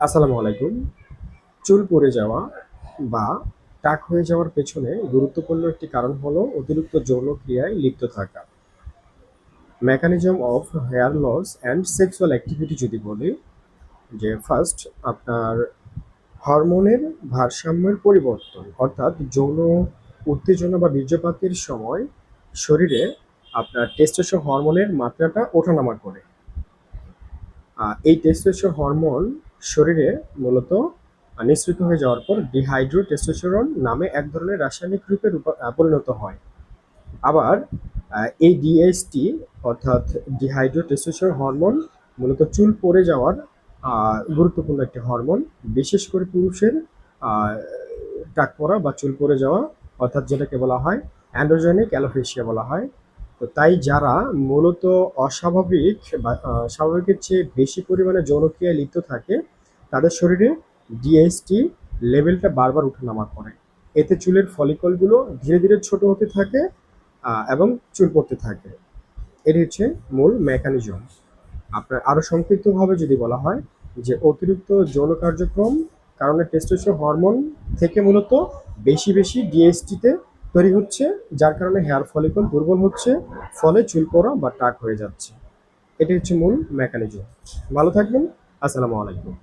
আসসালামু আলাইকুম। চুল পড়ে যাওয়া বা টাক হয়ে যাওয়ার পেছনে গুরুত্বপূর্ণ একটি কারণ হলো অতিরিক্ত যৌন ক্রিয়ায় লিপ্ত থাকা। Mechanism of hair loss and sexual activity যদি বলি, যে ফার্স্ট আপনার হরমোনের ভারসাম্যের পরিবর্তন, অর্থাৎ যৌন উত্তেজনা বা বীর্যপাতের সময় শরীরে আপনার টেস্টোস্টেরন হরমোনের মাত্রাটা ওঠানামা করে। এই টেস্টোস্টেরন হরমোন শরীরে মূলত নিঃসৃত হয়ে যাওয়ার পর ডিহাইড্রো টেস্টোস্টেরন নামে এক ধরনের রাসায়নিক রূপে পরিণত হয়। আবার এই ডিএসটি অর্থাৎ ডিহাইড্রো টেস্টোস্টেরন হরমোন মূলত চুল পড়ে যাওয়ার গুরুত্বপূর্ণ একটি হরমোন। বিশেষ করে পুরুষের টাক পড়া বা চুল পড়ে যাওয়া, অর্থাৎ যেটাকে বলা হয় অ্যান্ড্রোজেনিক অ্যালোফেশিয়া বলা হয়। তো তাই যারা মূলত অস্বাভাবিক বা স্বাভাবিকের চেয়ে বেশি পরিমাণে যৌনক্রিয়ায় লিপ্ত থাকে তাদের শরীরে ডিএসটি লেভেলটা বারবার উঠানামা করে। এতে চুলের ফলিকলগুলো ধীরে ধীরে ছোট হতে থাকে এবং চুল পড়তে থাকে। এটি হচ্ছে মূল মেকানিজম আপনার আরও সংক্ষিপ্তভাবে যদি বলা হয় যে অতিরিক্ত যৌন কার্যক্রম কারণে টেস্টোস্টেরন হরমোন থেকে মূলত বেশি বেশি ডিএসটিতে তৈরি হচ্ছে, যার কারণে হেয়ার ফলিকল দুর্বল হচ্ছে, ফলে চুল পড়া বা টাক হয়ে যাচ্ছে। এটি হচ্ছে মূল মেকানিজম ভালো থাকবেন, আসসালামু আলাইকুম।